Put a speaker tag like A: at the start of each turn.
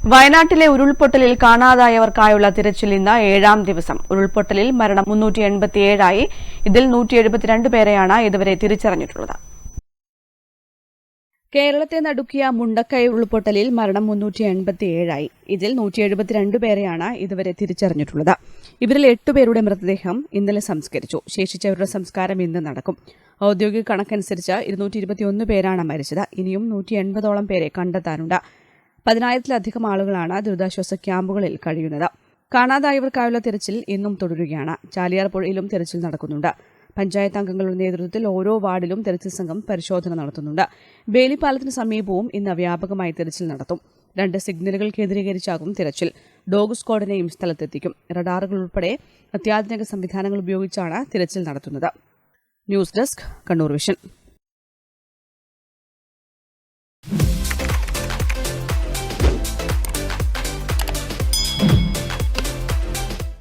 A: വയനാട്ടിലെ ഉരുൾപൊട്ടലിൽ കാണാതായവർക്കായുള്ള തിരച്ചിൽ ഇന്ന് ഏഴാം ദിവസം. ഉരുൾപൊട്ടലിൽ മരണം മുന്നൂറ്റി എൺപത്തിയേഴായി ഇതിൽ നൂറ്റി എഴുപത്തിരണ്ട് പേരെയാണ് ഇതുവരെ തിരിച്ചറിഞ്ഞിട്ടുള്ളത്. കേരളത്തെ നടുക്കിയ മുണ്ടക്കൈ ഉരുൾപൊട്ടലിൽ മരണം മുന്നൂറ്റി എൺപത്തിയേഴായി ഇതിൽ നൂറ്റി എഴുപത്തിരണ്ട് പേരെയാണ് ഇതുവരെ തിരിച്ചറിഞ്ഞിട്ടുള്ളത്. ഇവരിൽ എട്ടുപേരുടെ മൃതദേഹം ഇന്നലെ സംസ്കരിച്ചു. ശേഷിച്ചവരുടെ സംസ്കാരം ഇന്ന് നടക്കും. ഔദ്യോഗിക കണക്കനുസരിച്ച് ഇരുന്നൂറ്റി ഇരുപത്തിയൊന്ന് പേരാണ് മരിച്ചത്. ഇനിയും നൂറ്റി എൺപതോളം പേരെ കണ്ടെത്താനുണ്ട്. പതിനായിരത്തിലധികം ആളുകളാണ് ദുരിതാശ്വാസ ക്യാമ്പുകളിൽ കഴിയുന്നത്. കാണാതായവർക്കായുള്ള തിരച്ചിൽ ഇന്നും തുടരുകയാണ്. ചാലിയാർ പുഴയിലും തിരച്ചിൽ നടക്കുന്നുണ്ട്. പഞ്ചായത്ത് അംഗങ്ങളുടെ നേതൃത്വത്തിൽ ഓരോ വാർഡിലും തെരച്ചിൽ സംഘം പരിശോധന നടത്തുന്നുണ്ട്. വേലിപ്പാലത്തിന് സമീപവും ഇന്ന് വ്യാപകമായി തിരച്ചിൽ നടത്തും. രണ്ട് സിഗ്നലുകൾ കേന്ദ്രീകരിച്ചാകും തിരച്ചിൽ. ഡോഗ് സ്ക്വാഡിനെയും സ്ഥലത്തെത്തിക്കും. റഡാറുകൾ ഉൾപ്പെടെ അത്യാധുനിക സംവിധാനങ്ങൾ ഉപയോഗിച്ചാണ് തിരച്ചിൽ നടത്തുന്നത്. News desk Kannur vision.